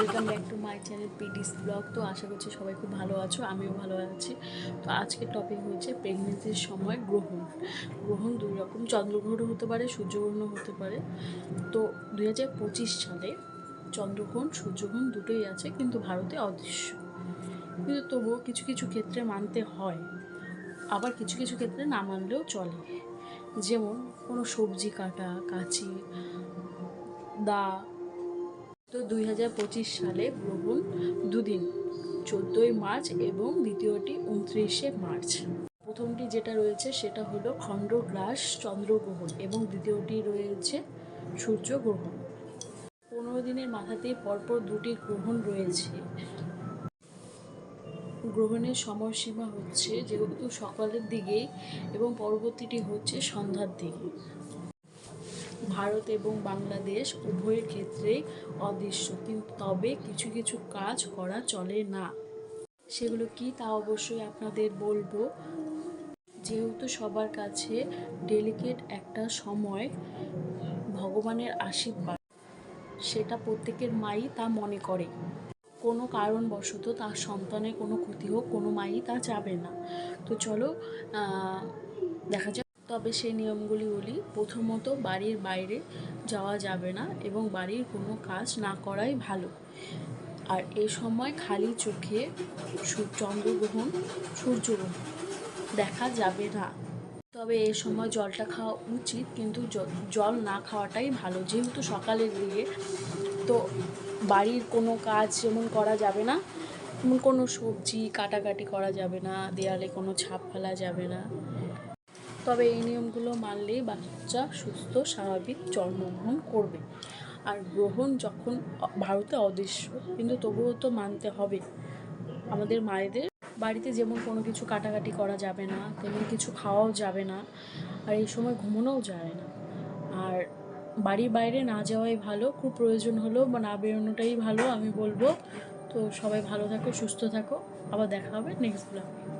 Welcome back to my channel পিডিস blog. তো আশা করছি সবাই খুব ভালো আছো, আমিও ভালো আছি। তো আজকের টপিক হচ্ছে প্রেগনেন্সির সময় গ্রহণ। গ্রহণ দুই রকম, চন্দ্রগ্রহণও হতে পারে, সূর্যগ্রহণও হতে পারে। তো দুই হাজার পঁচিশ সালে চন্দ্রগ্রহণ, সূর্যগ্রহণ দুটোই আছে, কিন্তু ভারতে অদৃশ্য। কিন্তু তবুও কিছু কিছু ক্ষেত্রে মানতে হয়, আবার কিছু কিছু ক্ষেত্রে না মানলেও চলে। যেমন কোনো সবজি কাটা, কাচি, দা তো দুই হাজার পঁচিশ সালে গ্রহণ দুদিন, চোদ্দোই মার্চ এবং দ্বিতীয়টি উনত্রিশে মার্চ। প্রথমটি যেটা রয়েছে সেটা হলো খণ্ডগ্রাস চন্দ্রগ্রহণ এবং দ্বিতীয়টি রয়েছে সূর্যগ্রহণ। পনেরো দিনের মাথাতেই পরপর দুটি গ্রহণ রয়েছে। গ্রহণের সময়সীমা হচ্ছে যেহেতু সকালের দিকেই এবং পরবর্তীটি হচ্ছে সন্ধ্যার দিকে। ভারত এবং বাংলাদেশ উভয়ের ক্ষেত্রেই অদৃশ্য। কিন্তু তবে কিছু কিছু কাজ করা চলে না। সেগুলো কি তা অবশ্যই আপনাদের বলব। যেহেতু সবার কাছে ডেলিকেট একটা সময়, ভগবানের আশীর্বাদ, সেটা প্রত্যেকের মাই তা মনে করে। কোনো কারণবশত তার সন্তানের কোনো ক্ষতি হোক, কোনো মাই তা চাবে না। তো চলো দেখা যাক। তবে সেই নিয়মগুলি বলি প্রথমত বাড়ির বাইরে যাওয়া যাবে না এবং বাড়ির কোনো কাজ না করাই ভালো। আর এ সময় খালি চোখে চন্দ্রগ্রহণ, সূর্যগ্রহণ দেখা যাবে না। তবে এ সময় জলটা খাওয়া উচিত, কিন্তু জল না খাওয়াটাই ভালো। যেহেতু সকালের দিকে তো বাড়ির কোনো কাজ যেমন করা যাবে না কোনো সবজি কাটাকাটি করা যাবে না, দেয়ালে কোনো ছাপ ফেলা যাবে না। তবে এই নিয়মগুলো মানলেই বাচ্চা সুস্থ, স্বাভাবিক জন্মগ্রহণ করবে। আর গ্রহণ যখন ভারতে অদৃশ্য, কিন্তু তবুও তো মানতে হবে। আমাদের মায়েদের বাড়িতে যেমন কোনো কিছু কাটাকাটি করা যাবে না, তেমন কিছু খাওয়াও যাবে না, আর এই সময় ঘুমানোও যায় না। আর বাড়ির বাইরে না যাওয়াই ভালো, খুব প্রয়োজন হলো বা না বেরোনোটাই ভালো, আমি বলব। তো সবাই ভালো থাকো, সুস্থ থাকো। আবার দেখা হবে নেক্সট ব্লগে